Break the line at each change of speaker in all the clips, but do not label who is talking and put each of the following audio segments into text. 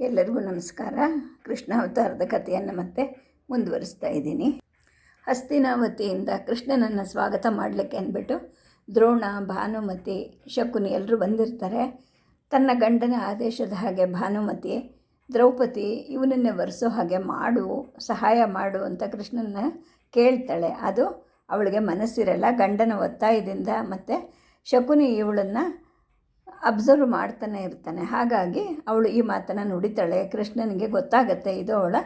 ಎಲ್ಲರಿಗೂ ನಮಸ್ಕಾರ. ಕೃಷ್ಣ ಅವತಾರದ ಕಥೆಯನ್ನು ಮತ್ತೆ ಮುಂದುವರಿಸ್ತಾ ಇದ್ದೀನಿ. ಹಸ್ತಿನಾವತಿಯಿಂದ ಕೃಷ್ಣನನ್ನು ಸ್ವಾಗತ ಮಾಡಲಿಕ್ಕೆ ಅಂದ್ಬಿಟ್ಟು ದ್ರೋಣ, ಭಾನುಮತಿ, ಶಕುನಿ ಎಲ್ಲರೂ ಬಂದಿರ್ತಾರೆ. ತನ್ನ ಗಂಡನ ಆದೇಶದ ಹಾಗೆ ಭಾನುಮತಿ, ದ್ರೌಪದಿ ಇವನನ್ನೇ ಒರೆಸೋ ಹಾಗೆ ಮಾಡು, ಸಹಾಯ ಮಾಡು ಅಂತ ಕೃಷ್ಣನ ಕೇಳ್ತಾಳೆ. ಅದು ಅವಳಿಗೆ ಮನಸ್ಸಿರಲ್ಲ, ಗಂಡನ ಒತ್ತಾಯದಿಂದ ಮತ್ತು ಶಕುನಿ ಇವಳನ್ನು ಅಬ್ಸರ್ವ್ ಮಾಡ್ತಾನೆ ಇರ್ತಾನೆ. ಹಾಗಾಗಿ ಅವಳು ಈ ಮಾತನ್ನು ನುಡಿತಾಳೆ. ಕೃಷ್ಣನಿಗೆ ಗೊತ್ತಾಗತ್ತೆ, ಇದು ಅವಳ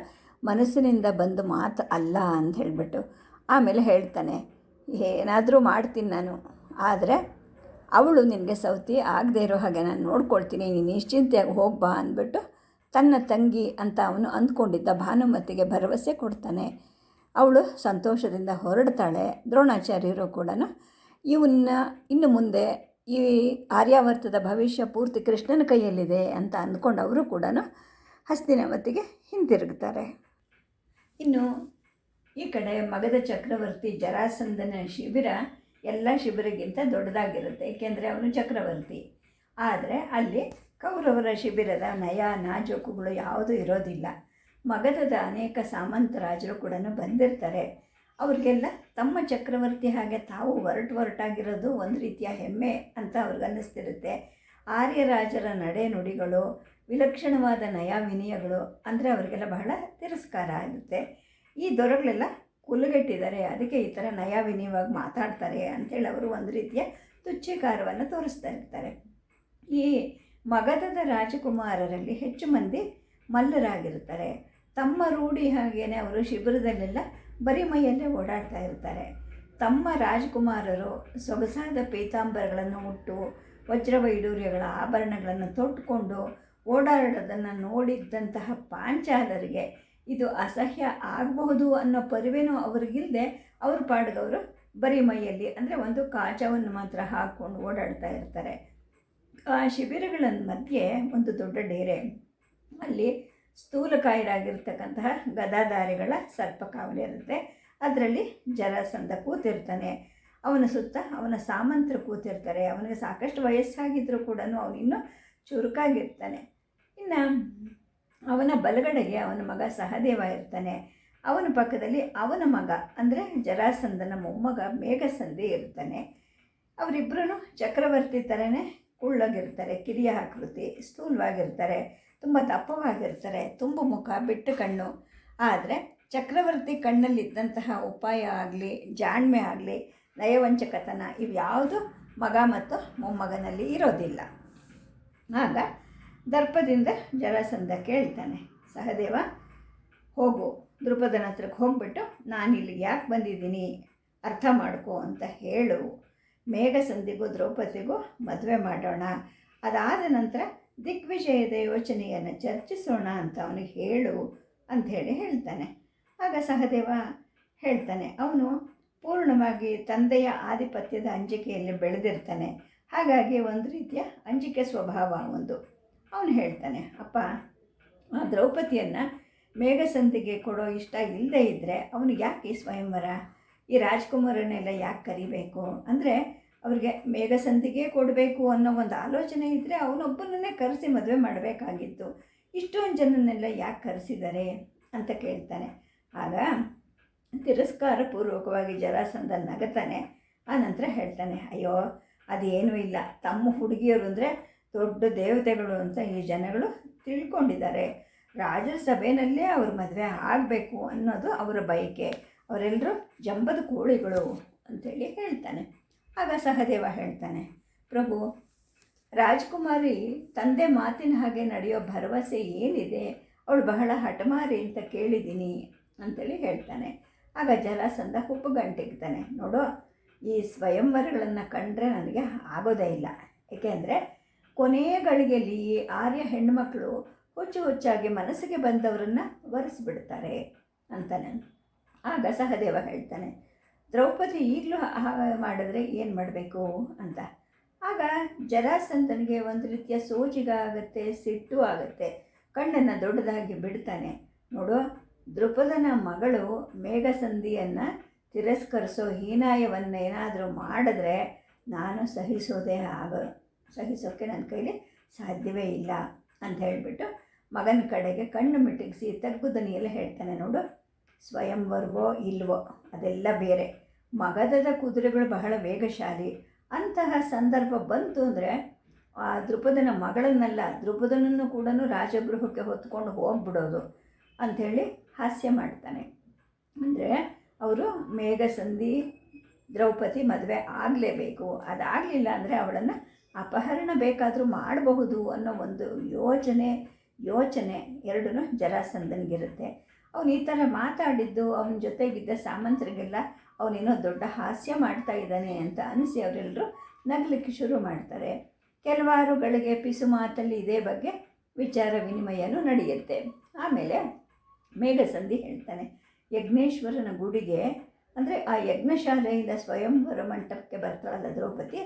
ಮನಸ್ಸಿನಿಂದ ಬಂದ ಮಾತು ಅಲ್ಲ ಅಂತ ಹೇಳಿಬಿಟ್ಟು. ಆಮೇಲೆ ಹೇಳ್ತಾನೆ, ಏನಾದರೂ ಮಾಡ್ತೀನಿ ನಾನು, ಆದರೆ ಅವಳು ನಿನಗೆ ಸೌತಿ ಆಗದೆ ಇರೋ ಹಾಗೆ ನಾನು ನೋಡ್ಕೊಳ್ತೀನಿ, ನೀನು ನಿಶ್ಚಿಂತೆಯಾಗಿ ಹೋಗ್ಬಾ ಅಂದ್ಬಿಟ್ಟು ತನ್ನ ತಂಗಿ ಅಂತ ಅವನು ಅಂದ್ಕೊಂಡಿದ್ದ ಭಾನುಮತಿಗೆ ಭರವಸೆ ಕೊಡ್ತಾನೆ. ಅವಳು ಸಂತೋಷದಿಂದ ಹೊರಡ್ತಾಳೆ. ದ್ರೋಣಾಚಾರ್ಯರು ಕೂಡ ಇವನ್ನ ಇನ್ನು ಮುಂದೆ ಈ ಆರ್ಯಾವರ್ತದ ಭವಿಷ್ಯ ಪೂರ್ತಿ ಕೃಷ್ಣನ ಕೈಯಲ್ಲಿದೆ ಅಂತ ಅಂದ್ಕೊಂಡು ಅವರು ಕೂಡ ಹಸ್ತಿನಾವತಿಗೆ ಹಿಂತಿರುಗ್ತಾರೆ. ಇನ್ನು ಈ ಕಡೆ ಮಗದ ಚಕ್ರವರ್ತಿ ಜರಾಸಂದನ ಶಿಬಿರ ಎಲ್ಲ ಶಿಬಿರಗಿಂತ ದೊಡ್ಡದಾಗಿರುತ್ತೆ, ಏಕೆಂದರೆ ಅವನು ಚಕ್ರವರ್ತಿ. ಆದರೆ ಅಲ್ಲಿ ಕೌರವರ ಶಿಬಿರದ ನಯ ನಾಜೋಕುಗಳು ಯಾವುದೂ ಇರೋದಿಲ್ಲ. ಮಗಧದ ಅನೇಕ ಸಾಮಂತ ರಾಜರು ಕೂಡ ಬಂದಿರ್ತಾರೆ. ಅವ್ರಿಗೆಲ್ಲ ತಮ್ಮ ಚಕ್ರವರ್ತಿ ಹಾಗೆ ತಾವು ಹೊರಟು ಹೊರಟಾಗಿರೋದು ಒಂದು ರೀತಿಯ ಹೆಮ್ಮೆ ಅಂತ ಅವ್ರಿಗನ್ನಿಸ್ತಿರುತ್ತೆ ಆರ್ಯರಾಜರ ನಡೆ ನುಡಿಗಳು, ವಿಲಕ್ಷಣವಾದ ನಯ ವಿನಯಗಳು ಅಂದರೆ ಅವರಿಗೆಲ್ಲ ಬಹಳ ತಿರಸ್ಕಾರ ಆಗುತ್ತೆ. ಈ ದೊರೆಗಳೆಲ್ಲ ಕುಲುಗೆಟ್ಟಿದ್ದಾರೆ, ಅದಕ್ಕೆ ಈ ಥರ ನಯ ವಿನಯವಾಗಿ ಮಾತಾಡ್ತಾರೆ ಅಂಥೇಳಿ ಅವರು ಒಂದು ರೀತಿಯ ತುಚ್ಛೀಕಾರವನ್ನು ತೋರಿಸ್ತಾ ಇರ್ತಾರೆ. ಈ ಮಗಧದ ರಾಜಕುಮಾರರಲ್ಲಿ ಹೆಚ್ಚು ಮಂದಿ ಮಲ್ಲರಾಗಿರ್ತಾರೆ. ತಮ್ಮ ರೂಢಿ ಹಾಗೇನೆ ಅವರು ಶಿಬಿರದಲ್ಲೆಲ್ಲ ಬರೀ ಮೈಯಲ್ಲೇ ಓಡಾಡ್ತಾ ಇರ್ತಾರೆ. ತಮ್ಮ ರಾಜಕುಮಾರರು ಸೊಗಸಾದ ಪೀತಾಂಬರಗಳನ್ನು ಉಟ್ಟು ವಜ್ರವೈಡೂರ್ಯಗಳ ಆಭರಣಗಳನ್ನು ತೊಟ್ಟುಕೊಂಡು ಓಡಾಡೋದನ್ನು ನೋಡಿದ್ದಂತಹ ಪಾಂಚಾಲರಿಗೆ ಇದು ಅಸಹ್ಯ ಆಗಬಹುದು ಅನ್ನೋ ಪರಿವೇನೂ ಅವ್ರಿಗಿಲ್ಲದೆ ಅವ್ರ ಪಾಡ್ಗವರು ಬರೀ ಮೈಯಲ್ಲಿ ಅಂದರೆ ಒಂದು ಕಾಚವನ್ನು ಮಾತ್ರ ಹಾಕ್ಕೊಂಡು ಓಡಾಡ್ತಾ ಇರ್ತಾರೆ. ಆ ಶಿಬಿರಗಳ ಮಧ್ಯೆ ಒಂದು ದೊಡ್ಡ ಡೇರೆ. ಅಲ್ಲಿ ಸ್ಥೂಲಕಾಯರಾಗಿರ್ತಕ್ಕಂತಹ ಗದಾಧಾರಿಗಳ ಸರ್ಪಕಾವಲಿರುತ್ತೆ ಅದರಲ್ಲಿ ಜರಾಸಂಧ ಕೂತಿರ್ತಾನೆ. ಅವನ ಸುತ್ತ ಅವನ ಸಾಮಂತರು ಕೂತಿರ್ತಾರೆ. ಅವನಿಗೆ ಸಾಕಷ್ಟು ವಯಸ್ಸಾಗಿದ್ದರೂ ಕೂಡ ಅವನಿನ್ನೂ ಚುರುಕಾಗಿರ್ತಾನೆ. ಇನ್ನು ಅವನ ಬಲಗಡೆಗೆ ಅವನ ಮಗ ಸಹದೇವ ಇರ್ತಾನೆ. ಅವನ ಪಕ್ಕದಲ್ಲಿ ಅವನ ಮಗ, ಅಂದರೆ ಜರಾಸಂಧನ ಮೊಮ್ಮಗ ಮೇಘಸಂಧಿ ಇರ್ತಾನೆ. ಅವರಿಬ್ಬರೂ ಚಕ್ರವರ್ತಿ ಥರನೇ ಕುಳ್ಳಗಿರ್ತಾರೆ, ಕಿರಿಯ ಆಕೃತಿ, ಸ್ಥೂಲವಾಗಿರ್ತಾರೆ. ತುಂಬ ದಪ್ಪವಾಗಿರ್ತಾರೆ ತುಂಬು ಮುಖ, ಬಿಟ್ಟು ಕಣ್ಣು. ಆದರೆ ಚಕ್ರವರ್ತಿ ಕಣ್ಣಲ್ಲಿದ್ದಂತಹ ಉಪಾಯ ಆಗಲಿ, ಜಾಣ್ಮೆ ಆಗಲಿ, ನಯವಂಚಕತನ ಇವ್ಯಾವುದು ಮಗ ಮತ್ತು ಮೊಮ್ಮಗನಲ್ಲಿ ಇರೋದಿಲ್ಲ. ಆಗ ದರ್ಪದಿಂದ ಜರಾಸಂಧ ಕೇಳ್ತಾನೆ, ಸಹದೇವ, ಹೋಗು. ದೃಪದನ ಹತ್ರಕ್ಕೆ ಹೋಗ್ಬಿಟ್ಟು ನಾನು ಇಲ್ಲಿ ಯಾಕೆ ಬಂದಿದ್ದೀನಿ? ಅರ್ಥ ಮಾಡ್ಕೋ ಅಂತ ಹೇಳು. ಮೇಘಸಂಧಿಗೂ ದ್ರೌಪದಿಗೂ ಮದುವೆ ಮಾಡೋಣ. ಅದಾದ ನಂತರ ದಿಗ್ವಿಜಯದ ಯೋಚನೆಯನ್ನು ಚರ್ಚಿಸೋಣ ಅಂತ ಅವನಿಗೆ ಹೇಳು ಅಂಥೇಳಿ ಹೇಳ್ತಾನೆ. ಆಗ ಸಹದೇವ ಹೇಳ್ತಾನೆ, ಅವನು ಪೂರ್ಣವಾಗಿ ತಂದೆಯ ಆಧಿಪತ್ಯದ ಅಂಜಿಕೆಯಲ್ಲಿ ಬೆಳೆದಿರ್ತಾನೆ. ಹಾಗಾಗಿ ಒಂದು ರೀತಿಯ ಅಂಜಿಕೆ ಸ್ವಭಾವ ಒಂದು. ಅವನು ಹೇಳ್ತಾನೆ, ಅಪ್ಪ, ಆ ದ್ರೌಪದಿಯನ್ನು ಮೇಘಸಂಧಿಗೆ ಕೊಡೋ ಇಷ್ಟ ಇಲ್ಲದೇ ಇದ್ದರೆ ಅವನಿಗೆ ಯಾಕೆ ಈ ಸ್ವಯಂವರ? ಈ ರಾಜ್ಕುಮಾರನ್ನೆಲ್ಲ ಯಾಕೆ ಕರಿಬೇಕು? ಅಂದರೆ ಅವ್ರಿಗೆ ಮೇಘಸಂಧಿಗೆ ಕೊಡಬೇಕು ಅನ್ನೋ ಒಂದು ಆಲೋಚನೆ ಇದ್ದರೆ ಅವನೊಬ್ಬನನ್ನೇ ಕರೆಸಿ ಮದುವೆ ಮಾಡಬೇಕಾಗಿತ್ತು. ಇಷ್ಟೊಂದು ಜನನ್ನೆಲ್ಲ ಯಾಕೆ ಕರೆಸಿದ್ದಾರೆ ಅಂತ ಕೇಳ್ತಾನೆ. ಆಗ ತಿರಸ್ಕಾರಪೂರ್ವಕವಾಗಿ ಜರಾಸಂದ ನಗತಾನೆ. ಆನಂತರ ಹೇಳ್ತಾನೆ, ಅಯ್ಯೋ, ಅದೇನೂ ಇಲ್ಲ. ತಮ್ಮ ಹುಡುಗಿಯರು ಅಂದರೆ ದೊಡ್ಡ ದೇವತೆಗಳು ಅಂತ ಈ ಜನಗಳು ತಿಳ್ಕೊಂಡಿದ್ದಾರೆ. ರಾಜರ ಸಭೆಯಲ್ಲೇ ಅವ್ರ ಮದುವೆ ಆಗಬೇಕು ಅನ್ನೋದು ಅವರ ಬಯಕೆ. ಅವರೆಲ್ಲರೂ ಜಂಬದ ಕೋಳಿಗಳು ಅಂಥೇಳಿ ಹೇಳ್ತಾನೆ. ಆಗ ಸಹದೇವ ಹೇಳ್ತಾನೆ, ಪ್ರಭು, ರಾಜ್ಕುಮಾರಿ ತಂದೆ ಮಾತಿನ ಹಾಗೆ ನಡೆಯೋ ಭರವಸೆ ಏನಿದೆ? ಅವಳು ಬಹಳ ಹಠಮಾರಿ ಅಂತ ಕೇಳಿದ್ದೀನಿ ಅಂತೇಳಿ ಹೇಳ್ತಾನೆ. ಆಗ ಜಲಸಂಧ ಉಪ್ಪು ಗಂಟೆಗ್ತಾನೆ, ನೋಡು, ಈ ಸ್ವಯಂವರಗಳನ್ನು ಕಂಡ್ರೆ ನನಗೆ ಆಗೋದೇ ಇಲ್ಲ. ಏಕೆಂದರೆ ಕೊನೆಯ ಗಳಿಗೆಯಲ್ಲಿ ಆರ್ಯ ಹೆಣ್ಣುಮಕ್ಕಳು ಹುಚ್ಚು ಹುಚ್ಚಾಗಿ ಮನಸ್ಸಿಗೆ ಬಂದವರನ್ನು ಒರೆಸ್ಬಿಡ್ತಾರೆ ಅಂತಾನೆ. ಆಗ ಸಹದೇವ ಹೇಳ್ತಾನೆ ದ್ರೌಪದಿ ಈಗಲೂ ಹಾಗೆ ಮಾಡಿದ್ರೆ ಏನು ಮಾಡಬೇಕು ಅಂತ. ಆಗ ಜರಾಸಂತನಿಗೆ ಒಂದು ರೀತಿಯ ಸೋಜಿಗ ಆಗುತ್ತೆ, ಸಿಟ್ಟು ಆಗುತ್ತೆ. ಕಣ್ಣನ್ನು ದೊಡ್ಡದಾಗಿ ಬಿಡ್ತಾನೆ. ನೋಡು ದೃಪದನ ಮಗಳು ಮೇಘಸಂಧಿಯನ್ನು ತಿರಸ್ಕರಿಸೋ ಹೀನಾಯವನ್ನೇನಾದರೂ ಮಾಡಿದ್ರೆ ನಾನು ಸಹಿಸೋದೇ ಆಗ ಸಹಿಸೋಕ್ಕೆ ನನ್ನ ಕೈಲಿ ಸಾಧ್ಯವೇ ಇಲ್ಲ ಅಂತ ಹೇಳಿಬಿಟ್ಟು ಮಗನ ಕಡೆಗೆ ಕಣ್ಣು ಮಿಟಗಿಸಿ ತಗ್ಗು ದನಿಯಲ್ಲಿ ಹೇಳ್ತಾನೆ. ನೋಡು ಸ್ವಯಂವರ್ವೋ ಇಲ್ವೋ ಅದೆಲ್ಲ ಬೇರೆ. ಮಗಧದ ಕುದುರೆಗಳು ಬಹಳ ವೇಗಶಾಲಿ. ಅಂತಹ ಸಂದರ್ಭ ಬಂತು ಅಂದರೆ, ಆ ದೃಪದನ ಮಗಳನ್ನೆಲ್ಲ ದೃಪದನನ್ನು ಕೂಡ ರಾಜಗೃಹಕ್ಕೆ ಹೊತ್ಕೊಂಡು ಹೋಗ್ಬಿಡೋದು ಅಂಥೇಳಿ ಹಾಸ್ಯ ಮಾಡ್ತಾನೆ. ಅಂದರೆ ಅವರು ಮೇಘಸಂಧಿ, ದ್ರೌಪದಿ ಮದುವೆ ಆಗಲೇಬೇಕು. ಅದಾಗಲಿಲ್ಲ ಅಂದರೆ ಅವಳನ್ನು ಅಪಹರಣ ಬೇಕಾದರೂ ಮಾಡಬಹುದು ಅನ್ನೋ ಒಂದು ಯೋಚನೆ ಯೋಚನೆ ಎರಡೂ ಜರಾಸಂಧನಿಗಿರುತ್ತೆ. ಅವನು ಈ ಥರ ಮಾತಾಡಿದ್ದು, ಅವನ ಜೊತೆಗಿದ್ದ ಸಾಮಂತರಿಗೆಲ್ಲ ಅವನೇನೋ ದೊಡ್ಡ ಹಾಸ್ಯ ಮಾಡ್ತಾ ಇದ್ದಾನೆ ಅಂತ ಅನಿಸಿ ಅವರೆಲ್ಲರೂ ನಗಲಿಕ್ಕೆ ಶುರು ಮಾಡ್ತಾರೆ. ಕೆಲವಾರುಗಳಿಗೆ ಪಿಸು ಮಾತಲ್ಲಿ ಇದೇ ಬಗ್ಗೆ ವಿಚಾರ ವಿನಿಮಯನೂ ನಡೆಯುತ್ತೆ. ಆಮೇಲೆ ಮೇಘಸಂಧಿ ಹೇಳ್ತಾನೆ, ಯಜ್ಞೇಶ್ವರನ ಗುಡಿಗೆ, ಅಂದರೆ ಆ ಯಜ್ಞಶಾಲೆಯಿಂದ ಸ್ವಯಂವರ ಮಂಟಪಕ್ಕೆ ಬರ್ತಾಳಲ್ಲ ದ್ರೌಪದಿ,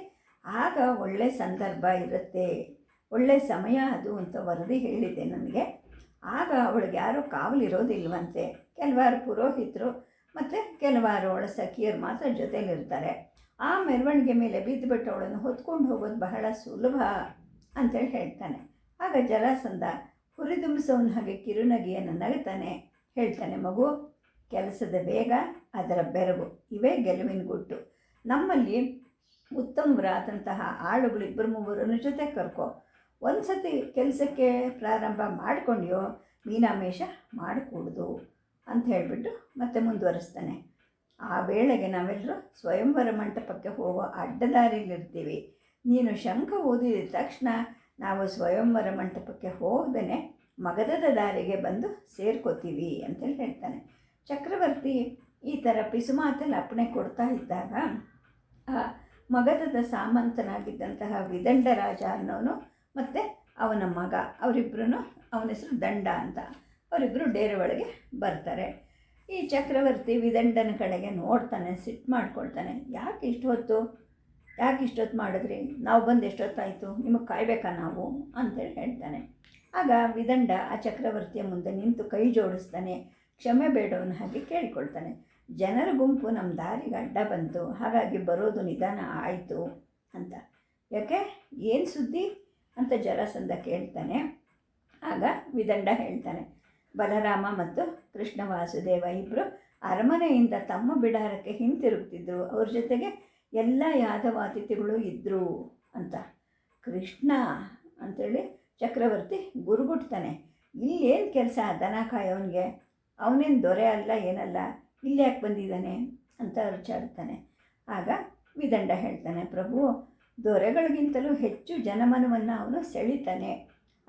ಆಗ ಒಳ್ಳೆ ಸಂದರ್ಭ ಇರುತ್ತೆ. ಒಳ್ಳೆ ಸಮಯ ಅದು ಅಂತ ವರದಿ ಹೇಳಿದೆ ನನಗೆ. ಆಗ ಅವಳಿಗೆ ಯಾರೂ ಕಾವಲಿರೋದಿಲ್ವಂತೆ. ಕೆಲವಾರು ಪುರೋಹಿತರು ಮತ್ತು ಕೆಲವಾರು ಅವಳ ಸಖಿಯರು ಮಾತ್ರ ಜೊತೆಲಿರ್ತಾರೆ. ಆ ಮೆರವಣಿಗೆ ಮೇಲೆ ಬಿದ್ದುಬಿಟ್ಟು ಅವಳನ್ನು ಹೊತ್ಕೊಂಡು ಹೋಗೋದು ಬಹಳ ಸುಲಭ ಅಂತೇಳಿ ಹೇಳ್ತಾನೆ. ಆಗ ಜರಾಸಂಧ ಹುರಿದುಂಬಿಸೋನ ಹಾಗೆ ಕಿರುನಗಿಯನ್ನು ನಗುತ್ತಾನೆ. ಹೇಳ್ತಾನೆ, ಮಗು, ಕೆಲಸದ ವೇಗ ಅದರ ಬೆರಗು, ಇವೇ ಗೆಲುವಿನ ಗುಟ್ಟು. ನಮ್ಮಲ್ಲಿ ಉತ್ತಮರಾದಂತಹ ಆಳುಗಳು ಇಬ್ಬರು ಮೂವರನ್ನು ಜೊತೆ ಕರ್ಕೊ. ಒಂದು ಸತಿ ಕೆಲಸಕ್ಕೆ ಪ್ರಾರಂಭ ಮಾಡ್ಕೊಂಡ್ಯೋ, ಮೀನಾಮೇಷ ಮಾಡಿಕೊಡ್ದು. ಅಂತ ಹೇಳಿಬಿಟ್ಟು ಮತ್ತೆ ಮುಂದುವರಿಸ್ತಾನೆ. ಆ ವೇಳೆಗೆ ನಾವೆಲ್ಲರೂ ಸ್ವಯಂವರ ಮಂಟಪಕ್ಕೆ ಹೋಗೋ ಅಡ್ಡದಾರಿಲಿರ್ತೀವಿ ನೀನು ಶಂಖ ಓದಿದ ತಕ್ಷಣ ನಾವು ಸ್ವಯಂವರ ಮಂಟಪಕ್ಕೆ ಹೋಗದೇ ಮಗದದ ದಾರಿಗೆ ಬಂದು ಸೇರ್ಕೋತೀವಿ ಅಂತೇಳಿ ಹೇಳ್ತಾನೆ. ಚಕ್ರವರ್ತಿ ಈ ಥರ ಪಿಸುಮಾತಲ್ಲಿ ಅಪ್ಪಣೆ ಕೊಡ್ತಾ ಇದ್ದಾಗ, ಆ ಮಗಧದ ಸಾಮಂತನಾಗಿದ್ದಂತಹ ವಿದಂಡ ರಾಜ ಅನ್ನೋನು ಮತ್ತು ಅವನ ಮಗ ಅವರಿಬ್ಬರೂ ಅವನ ಹೆಸರು ದಂಡ ಅಂತ. ಅವರಿಬ್ಬರು ಡೇರೆ ಒಳಗೆ ಬರ್ತಾರೆ. ಈ ಚಕ್ರವರ್ತಿ ವಿದಂಡನ ಕಡೆಗೆ ನೋಡ್ತಾನೆ, ಸಿಟ್ಟು ಮಾಡ್ಕೊಳ್ತಾನೆ. ಯಾಕೆ ಇಷ್ಟು ಹೊತ್ತು? ಯಾಕೆ ಇಷ್ಟೊತ್ತು ಮಾಡಿದ್ರಿ? ನಾವು ಬಂದು ಎಷ್ಟೊತ್ತಾಯಿತು ನಿಮಗೆ ಕಾಯ್ಬೇಕಾ ನಾವು? ಅಂತೇಳಿ ಹೇಳ್ತಾನೆ. ಆಗ ವಿದಂಡ ಆ ಚಕ್ರವರ್ತಿಯ ಮುಂದೆ ನಿಂತು ಕೈ ಜೋಡಿಸ್ತಾನೆ. ಕ್ಷಮೆ ಬೇಡವನ ಹಾಗೆ ಕೇಳಿಕೊಳ್ತಾನೆ. ಜನರ ಗುಂಪು ನಮ್ಮ ದಾರಿಗೆ ಅಡ್ಡ ಬಂತು. ಹಾಗಾಗಿ ಬರೋದು ನಿಧಾನ ಆಯಿತು ಅಂತ. ಯಾಕೆ? ಏನು ಸುದ್ದಿ? ಅಂತ ಜರಾಸಂದ ಕೇಳ್ತಾನೆ. ಆಗ ವಿದಂಡ ಹೇಳ್ತಾನೆ ಬಲರಾಮ ಮತ್ತು ಕೃಷ್ಣ ವಾಸುದೇವ ಇಬ್ಬರು ಅರಮನೆಯಿಂದ ತಮ್ಮ ಬಿಡಾರಕ್ಕೆ ಹಿಂತಿರುಗ್ತಿದ್ರು ಅವ್ರ ಜೊತೆಗೆ ಎಲ್ಲ ಯಾದವ ಅತಿಥಿಗಳು ಇದ್ದರು ಅಂತ. ಕೃಷ್ಣ ಅಂಥೇಳಿ ಚಕ್ರವರ್ತಿ ಗುರುಗುಟ್ತಾನೆ ಇಲ್ಲೇನು ಕೆಲಸ ದನ ಕಾಯೋನಿಗೆ ಅವನೇನು ದೊರೆ ಅಲ್ಲ, ಏನಲ್ಲ, ಇಲ್ಲಿ ಯಾಕೆ ಬಂದಿದ್ದಾನೆ ಅಂತ ವಿಚಾರ್ತಾನೆ ಆಗ ವಿದಂಡ ಹೇಳ್ತಾನೆ, ಪ್ರಭು, ದೊರೆಗಳಿಗಿಂತಲೂ ಹೆಚ್ಚು ಜನಮನವನ್ನು ಅವನು ಸೆಳಿತಾನೆ.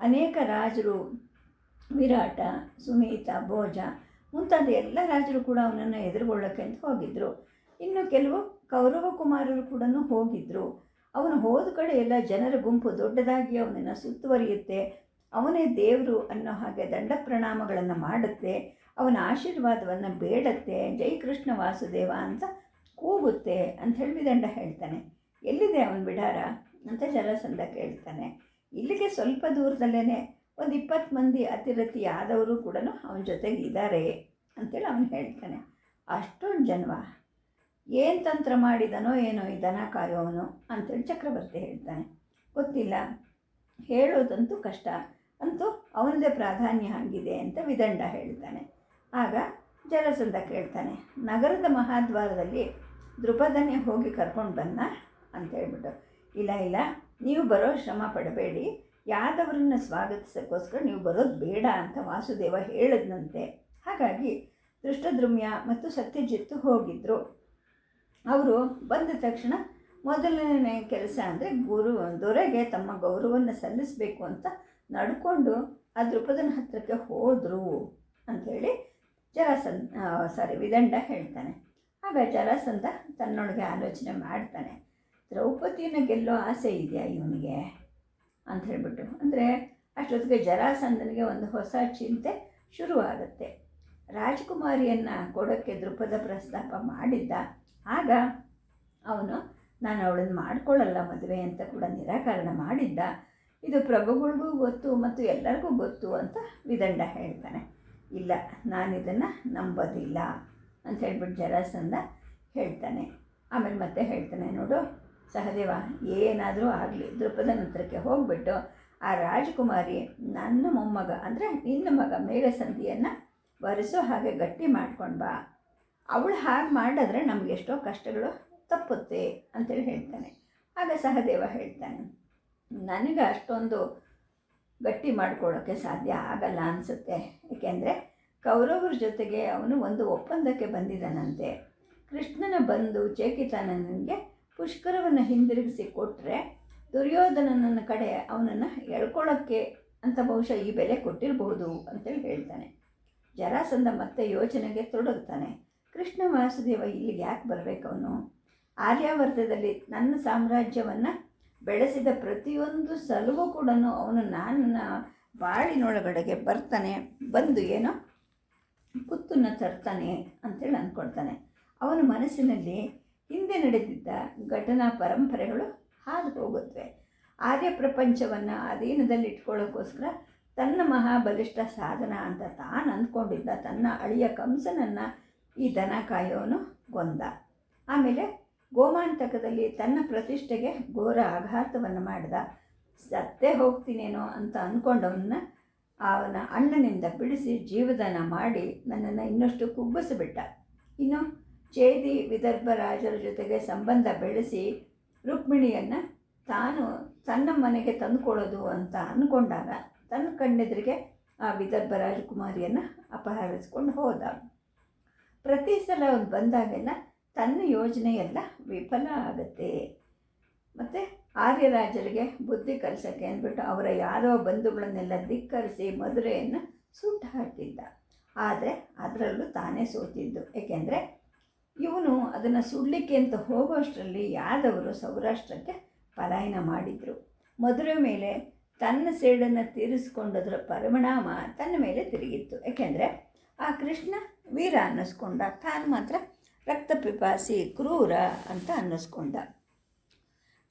ಅನೇಕ ರಾಜರು ವಿರಾಟ, ಸುನೀತ ಭೋಜ ಮುಂತಾದ ಎಲ್ಲ ರಾಜರು ಕೂಡ ಅವನನ್ನು ಎದುರುಗೊಳ್ಳೋಕ್ಕೆ ಅಂತ ಹೋಗಿದ್ದರು ಇನ್ನು ಕೆಲವು ಕೌರವ ಕುಮಾರರು ಕೂಡ ಹೋಗಿದ್ದರು ಅವನು ಹೋದ ಕಡೆ ಎಲ್ಲ ಜನರ ಗುಂಪು ದೊಡ್ಡದಾಗಿ ಅವನನ್ನು ಸುತ್ತುವರಿಯುತ್ತೆ. ಅವನೇ ದೇವರು ಅನ್ನೋ ಹಾಗೆ ದಂಡ ಪ್ರಣಾಮಗಳನ್ನು ಮಾಡುತ್ತೆ. ಅವನ ಆಶೀರ್ವಾದವನ್ನು ಬೇಡತ್ತೆ. ಜೈ ಕೃಷ್ಣ ವಾಸುದೇವ ಅಂತ ಕೂಗುತ್ತೆ ಅಂತ ಹೇಳಿ ದಂಡ ಹೇಳ್ತಾನೆ. ಎಲ್ಲಿದೆ ಅವನ ಬಿಡಾರ? ಅಂತ ಜರಾಸಂಧ ಕೇಳ್ತಾನೆ. ಇಲ್ಲಿಗೆ ಸ್ವಲ್ಪ ದೂರದಲ್ಲೇ ಒಂದು ಇಪ್ಪತ್ತು ಮಂದಿ ಅತಿರಥಿ ಆದವರು ಕೂಡ ಅವನ ಜೊತೆಗೆ ಇದ್ದಾರೆ ಅಂತೇಳಿ ಅವನು ಹೇಳ್ತಾನೆ. ಅಷ್ಟೊಂದು ಜನ್ಮ ಏನು ತಂತ್ರ ಮಾಡಿದನೋ ಏನೋ ಈ ದನ ಕಾಯೋವನು ಅಂತೇಳಿ ಚಕ್ರವರ್ತಿ ಹೇಳ್ತಾನೆ. ಗೊತ್ತಿಲ್ಲ, ಹೇಳೋದಂತೂ ಕಷ್ಟ, ಅಂತೂ ಅವನದೇ ಪ್ರಾಧಾನ್ಯ ಆಗಿದೆ ಅಂತ ವಿದಂಡ ಹೇಳ್ತಾನೆ. ಆಗ ಜಲಸಂಧ ಕೇಳ್ತಾನೆ, ನಗರದ ಮಹಾದ್ವಾರದಲ್ಲಿ ದೃಪದನೆ ಹೋಗಿ ಕರ್ಕೊಂಡು ಬಂದ ಅಂತ ಹೇಳ್ಬಿಟ್ಟು, ಇಲ್ಲ ಇಲ್ಲ, ನೀವು ಬರೋ ಶ್ರಮ ಪಡಬೇಡಿ ಯಾದವರನ್ನ ಸ್ವಾಗತಿಸೋಕ್ಕೋಸ್ಕರ ನೀವು ಬರೋದು ಬೇಡ ಅಂತ ವಾಸುದೇವ ಹೇಳಿದ್ನಂತೆ. ಹಾಗಾಗಿ ದೃಷ್ಟದ್ರುಮ್ಯ ಮತ್ತು ಸತ್ಯಜಿತ್ತು ಹೋಗಿದ್ದರು ಅವರು ಬಂದ ತಕ್ಷಣ ಮೊದಲನೇ ಕೆಲಸ ಅಂದರೆ ಗುರು, ದೊರೆಗೆ ತಮ್ಮ ಗೌರವವನ್ನು ಸಲ್ಲಿಸಬೇಕು ಅಂತ ನಡ್ಕೊಂಡು ಆ ದೃಪದನ ಹತ್ರಕ್ಕೆ ಹೋದರು ಅಂಥೇಳಿ ಜರಾಸಂಧ ಸಾರಿ ವಿದಂಡ ಹೇಳ್ತಾನೆ. ಆಗ ಜರಾಸಂದ ತನ್ನೊಳಗೆ ಆಲೋಚನೆ ಮಾಡ್ತಾನೆ. ದ್ರೌಪದಿಯನ್ನು ಗೆಲ್ಲೋ ಆಸೆ ಇದೆಯಾ ಇವನಿಗೆ? ಅಂತ ಹೇಳಿಬಿಟ್ಟು. ಅಂದರೆ ಅಷ್ಟೊತ್ತಿಗೆ ಜರಾಸಂದನಿಗೆ ಒಂದು ಹೊಸ ಚಿಂತೆ ಶುರುವಾಗುತ್ತೆ. ರಾಜಕುಮಾರಿಯನ್ನು ಕೊಡೋಕ್ಕೆ ದೃಪದ ಪ್ರಸ್ತಾಪ ಮಾಡಿದ್ದ ಆಗ ಅವನು, ನಾನು ಅವಳನ್ನು ಮಾಡ್ಕೊಳ್ಳಲ್ಲ ಮದುವೆ ಅಂತ ಕೂಡ ನಿರಾಕರಣೆ ಮಾಡಿದ್ದ. ಇದು ಪ್ರಭುಗಳಿಗೂ ಗೊತ್ತು ಮತ್ತು ಎಲ್ಲರಿಗೂ ಗೊತ್ತು ಅಂತ ವಿದಂಡ ಹೇಳ್ತಾನೆ. ಇಲ್ಲ, ನಾನಿದನ್ನು ನಂಬೋದಿಲ್ಲ ಅಂತ ಹೇಳ್ಬಿಟ್ಟು ಜರಾಸಂದ ಹೇಳ್ತಾನೆ. ಆಮೇಲೆ ಮತ್ತೆ ಹೇಳ್ತಾನೆ, ನೋಡು ಸಹದೇವ, ಏನಾದರೂ ಆಗಲಿ. ದೃಪದ ನಂತರಕ್ಕೆ ಹೋಗ್ಬಿಟ್ಟು ಆ ರಾಜಕುಮಾರಿ ನನ್ನ ಮೊಮ್ಮಗ, ಅಂದರೆ ನಿನ್ನ ಮಗ ಮೇಘಸಂಧಿಯನ್ನು ಒರೆಸೋ ಹಾಗೆ ಗಟ್ಟಿ ಮಾಡ್ಕೊಂಡು ಬಾ. ಅವಳು ಹಾಗೆ ಮಾಡಿದ್ರೆ ನಮ್ಗೆ ಎಷ್ಟೋ ಕಷ್ಟಗಳು ತಪ್ಪುತ್ತೆ ಅಂತೇಳಿ ಹೇಳ್ತಾನೆ. ಆಗ ಸಹದೇವ ಹೇಳ್ತಾನೆ, ನನಗೆ ಅಷ್ಟೊಂದು ಗಟ್ಟಿ ಮಾಡ್ಕೊಳ್ಳೋಕ್ಕೆ ಸಾಧ್ಯ ಆಗಲ್ಲ ಅನಿಸುತ್ತೆ. ಏಕೆಂದರೆ ಕೌರವರ ಜೊತೆಗೆ ಅವನು ಒಂದು ಒಪ್ಪಂದಕ್ಕೆ ಬಂದಿದ್ದಾನಂತೆ. ಕೃಷ್ಣನ ಬಂದು ಚೇಕಿತಾನನಿಗೆ ಪುಷ್ಕರವನ್ನು ಹಿಂದಿರುಗಿಸಿ ಕೊಟ್ಟರೆ ದುರ್ಯೋಧನನ ಕಡೆ ಅವನನ್ನು ಎಳ್ಕೊಳ್ಳೋಕ್ಕೆ ಅಂತ ಬಹುಶಃ ಈ ಬೆಲೆ ಕೊಟ್ಟಿರಬಹುದು ಅಂತೇಳಿ ಹೇಳ್ತಾನೆ. ಜರಾಸಂಧ ಮತ್ತೆ ಯೋಚನೆಗೆ ತೊಡಗ್ತಾನೆ ಕೃಷ್ಣ ವಾಸುದೇವ ಇಲ್ಲಿಗೆ ಯಾಕೆ ಬರಬೇಕು ಅವನು? ಆರ್ಯಾವರ್ತದಲ್ಲಿ ನನ್ನ ಸಾಮ್ರಾಜ್ಯವನ್ನು ಬೆಳೆಸಿದ ಪ್ರತಿಯೊಂದು ಸಲುವು ಕೂಡ ಅವನು ನನ್ನ ಬಾಳಿನೊಳಗಡೆಗೆ ಬರ್ತಾನೆ, ಬಂದು ಏನೋ ಕುತ್ತನ್ನು ತರ್ತಾನೆ ಅಂತೇಳಿ ಅಂದ್ಕೊಳ್ತಾನೆ. ಅವನ ಮನಸ್ಸಿನಲ್ಲಿ ಹಿಂದೆ ನಡೆದಿದ್ದ ಘಟನಾ ಪರಂಪರೆಗಳು ಹಾದು ಹೋಗುತ್ತವೆ. ಆರ್ಯ ಪ್ರಪಂಚವನ್ನು ಅಧೀನದಲ್ಲಿ ಇಟ್ಕೊಳ್ಳೋಕ್ಕೋಸ್ಕರ ತನ್ನ ಮಹಾಬಲಿಷ್ಠ ಸಾಧನ ಅಂತ ತಾನು ಅಂದ್ಕೊಂಡಿದ್ದ ತನ್ನ ಅಳಿಯ ಕಂಸನನ್ನು ಈ ದನ ಕಾಯೋನು ಗೊಂದ. ಆಮೇಲೆ ಗೋಮಾಂತಕದಲ್ಲಿ ತನ್ನ ಪ್ರತಿಷ್ಠೆಗೆ ಘೋರ ಆಘಾತವನ್ನು ಮಾಡಿದ, ಸತ್ತೇ ಹೋಗ್ತೀನೇನೋ ಅಂತ ಅಂದ್ಕೊಂಡವನ್ನ ಅವನ ಅಣ್ಣನಿಂದ ಬಿಡಿಸಿ ಜೀವದಾನ ಮಾಡಿ ನನ್ನನ್ನು ಇನ್ನಷ್ಟು ಕುಗ್ಗಿಸಿಬಿಟ್ಟ. ಇನ್ನು ಚೇದಿ ವಿದರ್ಭ ರಾಜರ ಜೊತೆಗೆ ಸಂಬಂಧ ಬೆಳೆಸಿ ರುಕ್ಮಿಣಿಯನ್ನು ತಾನು ತನ್ನ ಮನೆಗೆ ತಂದುಕೊಳ್ಳೋದು ಅಂತ ಅಂದ್ಕೊಂಡಾಗ ತನ್ನ ಕಣ್ಣೆದುರಿಗೆ ಆ ವಿದರ್ಭ ರಾಜಕುಮಾರಿಯನ್ನು ಅಪಹರಿಸ್ಕೊಂಡು ಹೋದ. ಪ್ರತಿ ಸಲ ಅವನು ಬಂದಾಗೆಲ್ಲ ತನ್ನ ಯೋಜನೆ ಎಲ್ಲ ವಿಫಲ ಆಗುತ್ತೆ. ಮತ್ತು ಆರ್ಯರಾಜರಿಗೆ ಬುದ್ಧಿ ಕಲಿಸೋಕ್ಕೆ ಅಂದ್ಬಿಟ್ಟು ಅವರ ಯಾರೋ ಬಂಧುಗಳನ್ನೆಲ್ಲ ಧಿಕ್ಕರಿಸಿ ಮದುರೆಯನ್ನು ಸುಟ್ಟು ಹಾಕಿದ್ದ. ಆದರೆ ಅದರಲ್ಲೂ ತಾನೇ ಸೋತಿದ್ದು. ಏಕೆಂದರೆ ಇವನು ಅದನ್ನು ಸುಡಲಿಕ್ಕೆ ಅಂತ ಹೋಗೋಷ್ಟರಲ್ಲಿ ಯಾದವರು ಸೌರಾಷ್ಟ್ರಕ್ಕೆ ಪಲಾಯನ ಮಾಡಿದರು. ಮದುವೆ ಮೇಲೆ ತನ್ನ ಸೇಡನ್ನು ತೀರಿಸ್ಕೊಂಡದ್ರ ಪರಿಣಾಮ ತನ್ನ ಮೇಲೆ ತಿರುಗಿತ್ತು. ಯಾಕೆಂದರೆ ಆ ಕೃಷ್ಣ ವೀರ ಅನ್ನಿಸ್ಕೊಂಡ, ತಾನು ಮಾತ್ರ ರಕ್ತಪಿಪಾಸಿ ಕ್ರೂರ ಅಂತ ಅನ್ನಿಸ್ಕೊಂಡ.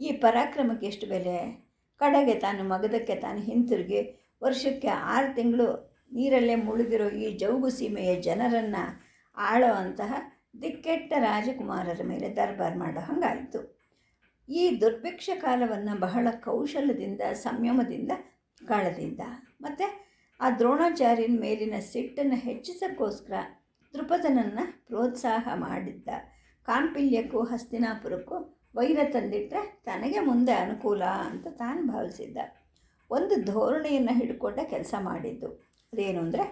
ಈ ಪರಾಕ್ರಮಕ್ಕೆ ಎಷ್ಟು ಬೆಲೆ? ಕಡೆಗೆ ತಾನು ಮಗದಕ್ಕೆ ತಾನು ಹಿಂತಿರುಗಿ ವರ್ಷಕ್ಕೆ ಆರು ತಿಂಗಳು ನೀರಲ್ಲೇ ಮುಳುಗಿರೋ ಈ ಜೌಗು ಸೀಮೆಯ ಜನರನ್ನು ಆಳೋ ಅಂತಹ ದಿಕ್ಕೆಟ್ಟ ರಾಜಕುಮಾರರ ಮೇಲೆ ದರ್ಬಾರ್ ಮಾಡೋ ಹಾಗಾಯಿತು. ಈ ದುರ್ಭಿಕ್ಷ ಕಾಲವನ್ನು ಬಹಳ ಕೌಶಲ್ಯದಿಂದ ಸಂಯಮದಿಂದ ಕಾಳದಿಂದ. ಮತ್ತು ಆ ದ್ರೋಣಾಚಾರ್ಯನ ಮೇಲಿನ ಸಿಟ್ಟನ್ನು ಹೆಚ್ಚಿಸೋಕ್ಕೋಸ್ಕರ ದೃಪದನನ್ನು ಪ್ರೋತ್ಸಾಹ ಮಾಡಿದ್ದ. ಕಾಂಪಿಲ್ಯಕ್ಕೂ ಹಸ್ತಿನಾಪುರಕ್ಕೂ ವೈರ ತಂದಿಟ್ಟರೆ ತನಗೆ ಮುಂದೆ ಅನುಕೂಲ ಅಂತ ತಾನು ಭಾವಿಸಿದ್ದ. ಒಂದು ಧೋರಣೆಯನ್ನು ಹಿಡ್ಕೊಂಡ ಕೆಲಸ ಮಾಡಿದ್ದು. ಅದೇನು ಅಂದರೆ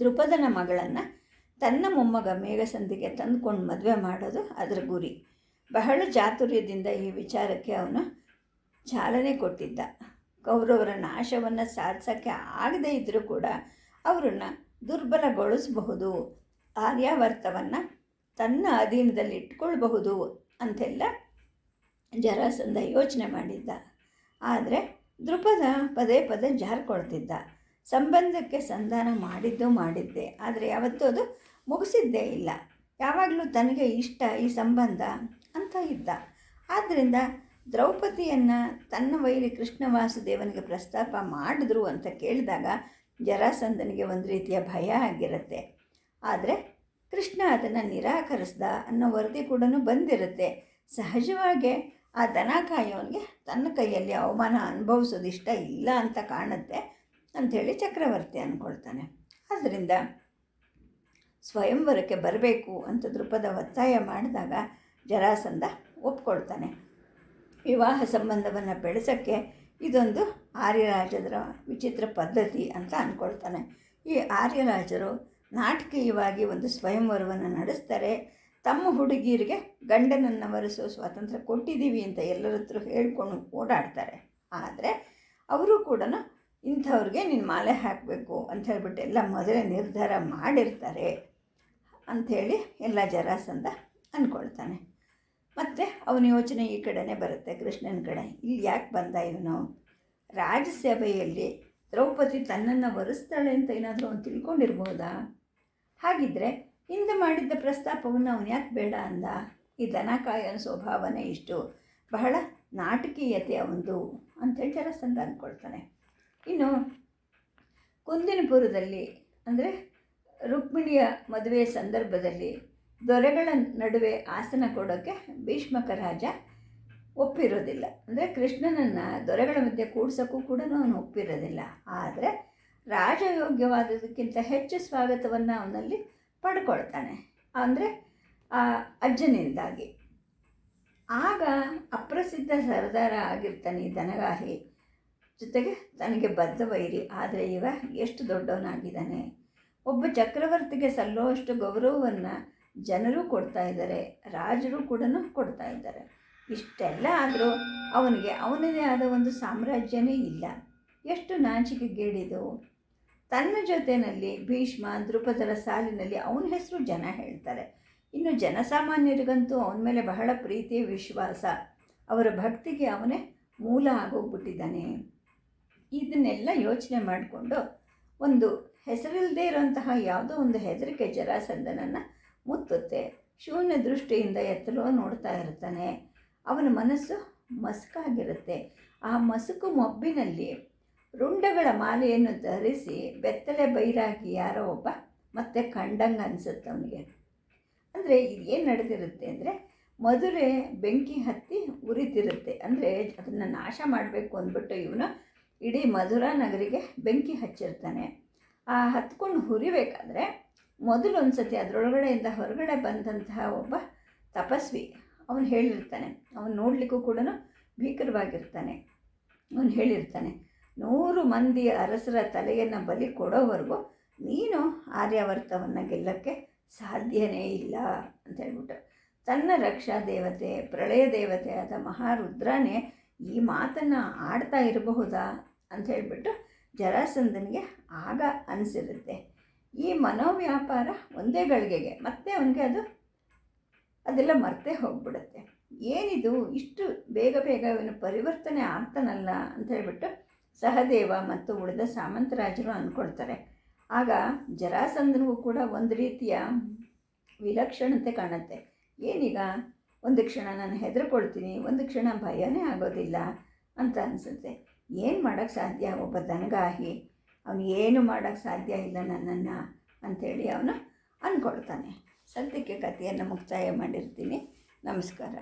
ದೃಪದನ ಮಗಳನ್ನು ತನ್ನ ಮೊಮ್ಮಗ ಮೇಘಸಂದಿಗೆ ತಂದುಕೊಂಡು ಮದುವೆ ಮಾಡೋದು ಅದರ ಗುರಿ. ಬಹಳ ಚಾತುರ್ಯದಿಂದ ಈ ವಿಚಾರಕ್ಕೆ ಅವನು ಚಾಲನೆ ಕೊಟ್ಟಿದ್ದ. ಕೌರವರ ನಾಶವನ್ನು ಸಾಧಿಸೋಕ್ಕೆ ಆಗದೇ ಇದ್ದರೂ ಕೂಡ ಅವರನ್ನು ದುರ್ಬಲಗೊಳಿಸಬಹುದು, ಆರ್ಯಾವರ್ತವನ್ನು ತನ್ನ ಅಧೀನದಲ್ಲಿ ಇಟ್ಕೊಳ್ಬಹುದು ಅಂತೆಲ್ಲ ಜರಾಸಂಧ ಯೋಚನೆ ಮಾಡಿದ್ದ. ಆದರೆ ದೃಪದ ಪದೇ ಪದೇ ಜಾರ್ಕೊಳ್ತಿದ್ದ. ಸಂಬಂಧಕ್ಕೆ ಸಂಧಾನ ಮಾಡಿದ್ದು ಮಾಡಿದ್ದೆ, ಆದರೆ ಯಾವತ್ತೂ ಅದು ಮುಗಿಸಿದ್ದೇ ಇಲ್ಲ. ಯಾವಾಗಲೂ ತನಗೆ ಇಷ್ಟ ಈ ಸಂಬಂಧ ಅಂತ ಇದ್ದ. ಆದ್ದರಿಂದ ದ್ರೌಪದಿಯನ್ನು ತನ್ನ ವೈರಿ ಕೃಷ್ಣ ವಾಸುದೇವನಿಗೆ ಪ್ರಸ್ತಾಪ ಮಾಡಿದ್ರು ಅಂತ ಕೇಳಿದಾಗ ಜರಾಸಂದನಿಗೆ ಒಂದು ರೀತಿಯ ಭಯ ಆಗಿರುತ್ತೆ. ಆದರೆ ಕೃಷ್ಣ ಅದನ್ನು ನಿರಾಕರಿಸ್ದ ಅನ್ನೋ ವರದಿ ಕೂಡ ಬಂದಿರುತ್ತೆ. ಸಹಜವಾಗಿ ಆ ದನ ಕಾಯೋನಿಗೆ ತನ್ನ ಕೈಯಲ್ಲಿ ಅವಮಾನ ಅನುಭವಿಸೋದು ಇಷ್ಟ ಇಲ್ಲ ಅಂತ ಕಾಣುತ್ತೆ. ಅಂಥೇಳಿ ಚಕ್ರವರ್ತಿ ಅಂದ್ಕೊಳ್ತಾನೆ. ಆದ್ದರಿಂದ ಸ್ವಯಂವರಕ್ಕೆ ಬರಬೇಕು ಅಂತ ದೃಪದ ಒತ್ತಾಯ ಮಾಡಿದಾಗ ಜರಾಸಂಧ ಒಪ್ಕೊಳ್ತಾನೆ. ವಿವಾಹ ಸಂಬಂಧವನ್ನು ಬೆಳೆಸೋಕ್ಕೆ ಇದೊಂದು ಆರ್ಯರಾಜರ ವಿಚಿತ್ರ ಪದ್ಧತಿ ಅಂತ ಅಂದ್ಕೊಳ್ತಾನೆ. ಈ ಆರ್ಯರಾಜರು ನಾಟಕೀಯವಾಗಿ ಒಂದು ಸ್ವಯಂವರವನ್ನು ನಡೆಸ್ತಾರೆ. ತಮ್ಮ ಹುಡುಗಿಯರಿಗೆ ಗಂಡನನ್ನು ವರೆಸೋ ಸ್ವಾತಂತ್ರ್ಯ ಕೊಟ್ಟಿದ್ದೀವಿ ಅಂತ ಎಲ್ಲರ ಹತ್ರ ಹೇಳ್ಕೊಂಡು ಓಡಾಡ್ತಾರೆ. ಆದರೆ ಅವರು ಕೂಡ ಇಂಥವ್ರಿಗೆ ನೀನು ಮಾಲೆ ಹಾಕಬೇಕು ಅಂತ ಹೇಳ್ಬಿಟ್ಟು ಎಲ್ಲ ಮೊದಲೇ ನಿರ್ಧಾರ ಮಾಡಿರ್ತಾರೆ ಅಂಥೇಳಿ ಎಲ್ಲ ಜರಾಸಂದ ಅಂದ್ಕೊಳ್ತಾನೆ. ಮತ್ತು ಅವನ ಯೋಚನೆ ಈ ಕಡೆನೇ ಬರುತ್ತೆ, ಕೃಷ್ಣನ ಕಡೆ. ಇಲ್ಲಿ ಯಾಕೆ ಬಂದ ಇವನು? ರಾಜಸಭೆಯಲ್ಲಿ ದ್ರೌಪದಿ ತನ್ನನ್ನು ಒರೆಸ್ತಾಳೆ ಅಂತ ಏನಾದರೂ ಅವನು ತಿಳ್ಕೊಂಡಿರ್ಬೋದಾ? ಹಾಗಿದ್ದರೆ ಹಿಂದೆ ಮಾಡಿದ್ದ ಪ್ರಸ್ತಾಪವನ್ನು ಅವನು ಯಾಕೆ ಬೇಡ ಅಂದ? ಈ ದನಕಾಯನ ಸ್ವಭಾವನೇ ಇಷ್ಟು. ಬಹಳ ನಾಟಕೀಯತೆ ಅವನದು ಅಂತೇಳಿ ಜರಾಸಂಧ ಅಂದ್ಕೊಳ್ತಾನೆ. ಇನ್ನು ಕುಂದಿನಪುರದಲ್ಲಿ, ಅಂದರೆ ರುಕ್ಮಿಣಿಯ ಮದುವೆ ಸಂದರ್ಭದಲ್ಲಿ ದೊರೆಗಳ ನಡುವೆ ಆಸನ ಕೊಡೋಕ್ಕೆ ಭೀಷ್ಮಕ ರಾಜ ಒಪ್ಪಿರೋದಿಲ್ಲ. ಅಂದರೆ ಕೃಷ್ಣನನ್ನು ದೊರೆಗಳ ಮಧ್ಯೆ ಕೂಡ್ಸೋಕ್ಕೂ ಕೂಡ ಅವನು ಒಪ್ಪಿರೋದಿಲ್ಲ. ಆದರೆ ರಾಜಯೋಗ್ಯವಾದದಕ್ಕಿಂತ ಹೆಚ್ಚು ಸ್ವಾಗತವನ್ನು ಅವನಲ್ಲಿ ಪಡ್ಕೊಳ್ತಾನೆ. ಅಂದರೆ ಆ ಅಜ್ಜನಿಂದಾಗಿ. ಆಗ ಅಪ್ರಸಿದ್ಧ ಸರದಾರ ಆಗಿರ್ತಾನೆ ಈ ದನಗಾಹಿ ಜೊತೆಗೆ ತನಗೆ ಬದ್ಧ ವೈರಿ, ಆದರೆ ಇವ ಎಷ್ಟು ದೊಡ್ಡವನಾಗಿದ್ದಾನೆ. ಒಬ್ಬ ಚಕ್ರವರ್ತಿಗೆ ಸಲ್ಲುವಷ್ಟು ಗೌರವವನ್ನು ಜನರು ಕೊಡ್ತಾ ಇದ್ದಾರೆ, ರಾಜರು ಕೂಡ ಕೊಡ್ತಾ ಇದ್ದಾರೆ. ಇಷ್ಟೆಲ್ಲ ಆದರೂ ಅವನಿಗೆ ಅವನದೇ ಆದ ಒಂದು ಸಾಮ್ರಾಜ್ಯನೇ ಇಲ್ಲ. ಎಷ್ಟು ನಾಚಿಕೆಗೇಡಿದು ತನ್ನ ಜೊತೆಯಲ್ಲಿ ಭೀಷ್ಮ ದೃಪದರ ಸಾಲಿನಲ್ಲಿ ಅವನ ಹೆಸರು ಜನ ಹೇಳ್ತಾರೆ. ಇನ್ನು ಜನಸಾಮಾನ್ಯರಿಗಂತೂ ಅವನ ಮೇಲೆ ಬಹಳ ಪ್ರೀತಿ ವಿಶ್ವಾಸ. ಅವರ ಭಕ್ತಿಗೆ ಅವನೇ ಮೂಲ ಆಗೋಗ್ಬಿಟ್ಟಿದ್ದಾನೆ. ಇದನ್ನೆಲ್ಲ ಯೋಚನೆ ಮಾಡಿಕೊಂಡು ಒಂದು ಹೆಸರಿಲ್ಲದೆ ಇರುವಂತಹ ಯಾವುದೋ ಒಂದು ಹೆದರಿಕೆ ಜರಾಸಂದನನ್ನು ಮುತ್ತುತ್ತೆ. ಶೂನ್ಯ ದೃಷ್ಟಿಯಿಂದ ಎತ್ತಲೋ ನೋಡ್ತಾ ಇರ್ತಾನೆ. ಅವನ ಮನಸ್ಸು ಮಸುಕಾಗಿರುತ್ತೆ. ಆ ಮಸುಕು ಮೊಬ್ಬಿನಲ್ಲಿ ರುಂಡಗಳ ಮಾಲೆಯನ್ನು ಧರಿಸಿ ಬೆತ್ತಲೆ ಬೈರಾಗಿ ಯಾರೋ ಒಬ್ಬ ಮತ್ತೆ ಕಂಡಂಗೆ ಅನಿಸುತ್ತೆ ಅವನಿಗೆ. ಅಂದರೆ ಏನು ನಡೆದಿರುತ್ತೆ ಅಂದರೆ ಮಧುರೆ ಬೆಂಕಿ ಹತ್ತಿ ಉರಿತಿರುತ್ತೆ ಅಂದರೆ ಅದನ್ನು ನಾಶ ಮಾಡಬೇಕು ಅಂದ್ಬಿಟ್ಟು ಇವನು ಇಡೀ ಮಧುರಾ ನಗರಿಗೆ ಬೆಂಕಿ ಹಚ್ಚಿರ್ತಾನೆ. ಆ ಹತ್ಕೊಂಡು ಹುರಿಬೇಕಾದ್ರೆ ಮೊದಲು ಒಂದು ಸತಿ ಅದರೊಳಗಡೆಯಿಂದ ಹೊರಗಡೆ ಬಂದಂತಹ ಒಬ್ಬ ತಪಸ್ವಿ ಅವನು ಹೇಳಿರ್ತಾನೆ. ಅವನು ನೋಡಲಿಕ್ಕೂ ಕೂಡ ಭೀಕರವಾಗಿರ್ತಾನೆ. ಅವನು ಹೇಳಿರ್ತಾನೆ, ನೂರು ಮಂದಿ ಅರಸರ ತಲೆಯನ್ನು ಬಲಿ ಕೊಡೋವರೆಗೂ ನೀನು ಆರ್ಯಾವರ್ತವನ್ನು ಗೆಲ್ಲಕ್ಕೆ ಸಾಧ್ಯನೇ ಇಲ್ಲ ಅಂತ ಹೇಳ್ಬಿಟ್ಟು ತನ್ನ ರಕ್ಷಾ ದೇವತೆ, ಪ್ರಳಯ ದೇವತೆ ಆದ ಮಹಾರುದ್ರನೇ ಈ ಮಾತನ್ನು ಆಡ್ತಾ ಇರಬಹುದಾ ಅಂತ ಹೇಳಿಬಿಟ್ಟು ಜರಾಸಂದನಿಗೆ ಆಗ ಅನಿಸಿರುತ್ತೆ. ಈ ಮನೋವ್ಯಾಪಾರ ಒಂದೇ ಗಳಿಗೆಗೆ, ಮತ್ತೆ ಅವನಿಗೆ ಅದು ಅದೆಲ್ಲ ಮರ್ತೇ ಹೋಗ್ಬಿಡುತ್ತೆ. ಏನಿದು? ಇಷ್ಟು ಬೇಗ ಬೇಗ ಇವನು ಪರಿವರ್ತನೆ ಆಗ್ತಾನಲ್ಲ ಅಂತ ಹೇಳಿಬಿಟ್ಟು ಸಹದೇವ ಮತ್ತು ಉಳಿದ ಸಾಮಂತರಾಜರು ಅಂದ್ಕೊಳ್ತಾರೆ ಆಗ ಜರಾಸಂದನಿಗೂ ಕೂಡ ಒಂದು ರೀತಿಯ ವಿಲಕ್ಷಣತೆ ಕಾಣುತ್ತೆ. ಏನೀಗ? ಒಂದು ಕ್ಷಣ ನಾನು ಹೆದರ್ಕೊಳ್ತೀನಿ, ಒಂದು ಕ್ಷಣ ಭಯನೇ ಆಗೋದಿಲ್ಲ ಅಂತ ಅನಿಸುತ್ತೆ. ಏನು ಮಾಡೋಕ್ಕೆ ಸಾಧ್ಯ? ಒಬ್ಬ ದನಗಾಹಿ ಅವನು ಏನು ಮಾಡೋಕ್ಕೆ ಸಾಧ್ಯ ಇಲ್ಲ ನನ್ನನ್ನು ಅಂಥೇಳಿ ಅವನು ಅಂದ್ಕೊಳ್ತಾನೆ ಸದ್ಯಕ್ಕೆ ಕಥೆಯನ್ನು ಮುಕ್ತಾಯ ಮಾಡಿರ್ತೀನಿ. ನಮಸ್ಕಾರ.